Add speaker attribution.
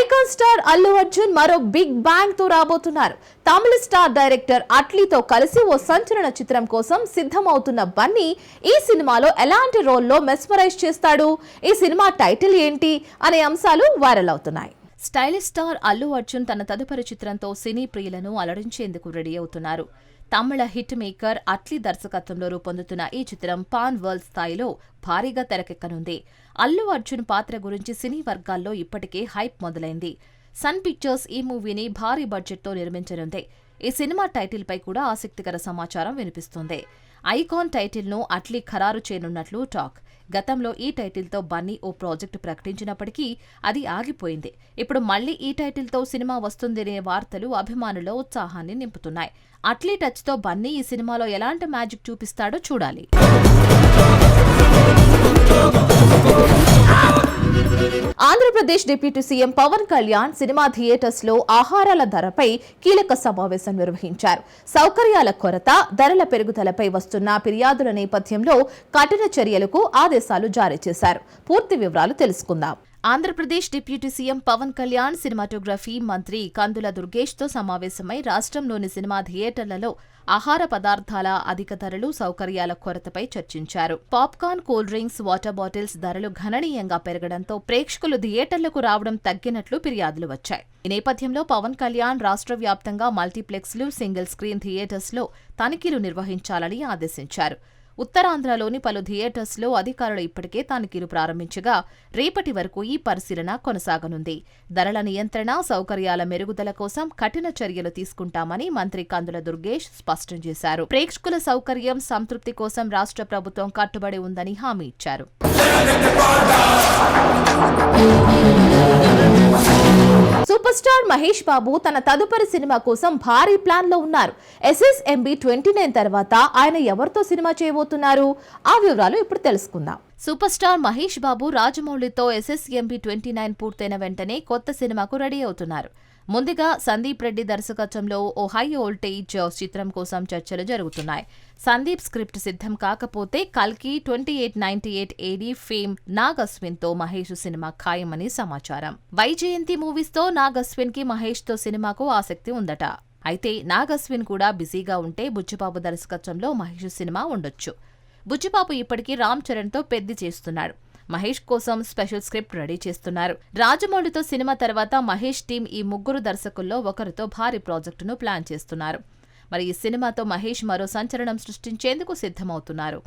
Speaker 1: Icon star Allu Arjun మరో big బ్యాంగ్తో రాబోతున్నారు. తమిళ star director అట్లీతో కలిసి ఓ సంచలన చిత్రం కోసం సిద్ధమవుతున్న బన్నీ ఈ సినిమాలో ఎలాంటి రోల్లో మెస్మరైజ్ చేస్తాడు? ఈ సినిమా టైటిల్ ఏంటి? అనే అంశాలు వైరల్ అవుతున్నాయి. స్టైలిష్ స్టార్ అల్లు అర్జున్ తన తదుపరి చిత్రంతో సినీ ప్రియులను అలరించేందుకు రెడీ అవుతున్నారు. తమిళ హిట్ మేకర్ అట్లీ దర్శకత్వంలో రూపొందుతున్న ఈ చిత్రం పాన్ వరల్డ్ స్థాయిలో భారీగా తెరకెక్కనుంది. అల్లు అర్జున్ పాత్ర గురించి సినీ వర్గాల్లో ఇప్పటికే హైప్ మొదలైంది. సన్ పిక్చర్స్ ఈ మూవీని భారీ బడ్జెట్తో నిర్మించనుంది. ఈ సినిమా టైటిల్పై కూడా ఆసక్తికర సమాచారం వినిపిస్తోంది. ఐకాన్ టైటిల్ను అట్లీ ఖరారు చేయనున్నట్లు టాక్. గతంలో ఈ టైటిల్తో బన్నీ ఓ ప్రాజెక్టు ప్రకటించినప్పటికీ అది ఆగిపోయింది. ఇప్పుడు మళ్ళీ ఈ టైటిల్తో సినిమా వస్తుందనే వార్తలు అభిమానుల ఉత్సాహాన్ని నింపుతున్నాయి. అట్లీ టచ్తో బన్నీ ఈ సినిమాలో ఎలాంటి మ్యాజిక్ చూపిస్తాడో చూడాలి. Andhra Pradesh deputy CM Pavan Kalyan cinema థియేటర్స్లో ఆహారాల ధరపై కీలక సమావేశం నిర్వహించారు. సౌకర్యాల కొరత ధరల పెరుగుదలపై వస్తున్న ఫిర్యాదుల నేపథ్యంలో కఠిన చర్యలకు ఆదేశాలు జారీ చేశారు. పూర్తి వివరాలు తెలుసుకుందాం. Andhra Pradesh deputy CM Pavan Kalyan cinematography మంత్రి కందుల దుర్గేష్తో సమావేశమై రాష్ట్రంలోని సినిమా థియేటర్లలో ఆహార పదార్థాల అధిక ధరలు సౌకర్యాల కొరతపై చర్చించారు. Popcorn cool drinks water bottles ధరలు గణనీయంగా పెరగడంతో ప్రేక్షకులు థియేటర్లకు రావడం తగ్గినట్లు ఫిర్యాదులు వచ్చాయి. ఈ నేపథ్యంలో పవన్ కళ్యాణ్ రాష్ట్ర వ్యాప్తంగా మల్టీప్లెక్స్లు సింగిల్ స్క్రీన్ థియేటర్స్లో తనిఖీలు నిర్వహించాలని ఆదేశించారు. ఉత్తరాంధ్రలోని పలు థియేటర్స్లో అధికారులు ఇప్పటికే తనిఖీలు ప్రారంభించగా రేపటి వరకు ఈ పరిశీలన కొనసాగనుంది. ధరల నియంత్రణ సౌకర్యాల మెరుగుదల కోసం కఠిన చర్యలు తీసుకుంటామని మంత్రి కందుల దుర్గేష్ స్పష్టం చేశారు. ప్రేక్షకుల సౌకర్యం సంతృప్తి కోసం రాష్ట్ర ప్రభుత్వం కట్టుబడి ఉందని హామీ ఇచ్చారు. సూపర్ స్టార్ మహేష్ బాబు తన తదుపరి సినిమా కోసం భారీ ప్లాన్లో ఉన్నారు ఎస్ఎస్ఎంబి ట్వంటీ నైన్ తర్వాత ఆయన ఎవరితో సినిమా చేయబోతున్నారు? ఆ వివరాలు ఇప్పుడు తెలుసుకుందాం. సూపర్ స్టార్ మహేష్ బాబు రాజమౌళితో ఎస్ఎస్ఎంబి ట్వంటీ నైన్ పూర్తయిన వెంటనే కొత్త సినిమాకు రెడీ అవుతున్నారు. ముందుగా సందీప్ రెడ్డి దర్శకత్వంలో ఓ హై వోల్టేజ్ చిత్రం కోసం చర్చలు జరుగుతున్నాయి. సందీప్ స్క్రిప్ట్ సిద్ధం కాకపోతే కల్కి twenty eight ninety eight AD fame Nag అశ్విన్తో Mahesh cinema ఖాయమని సమాచారం. వైజయంతి మూవీస్తో నాగ్ అశ్విన్కి మహేష్తో సినిమాకు ఆసక్తి ఉందట. అయితే నాగ్ అశ్విన్ కూడా బిజీగా ఉంటే బుచ్చిబాబు దర్శకత్వంలో మహేష్ సినిమా ఉండొచ్చు. బుచ్చిబాబు ఇప్పటికీ రామ్ చరణ్తో పెద్ది చేస్తున్నాడు. మహేష్ కోసం స్పెషల్ స్క్రిప్ట్ రెడీ చేస్తున్నారు. రాజమౌళితో సినిమా తర్వాత మహేష్ టీం ఈ ముగ్గురు దర్శకుల్లో ఒకరితో భారీ ప్రాజెక్టును ప్లాన్ చేస్తున్నారు. మరి ఈ సినిమాతో మహేష్ మరో సంచలనం సృష్టించేందుకు సిద్ధమవుతున్నారు.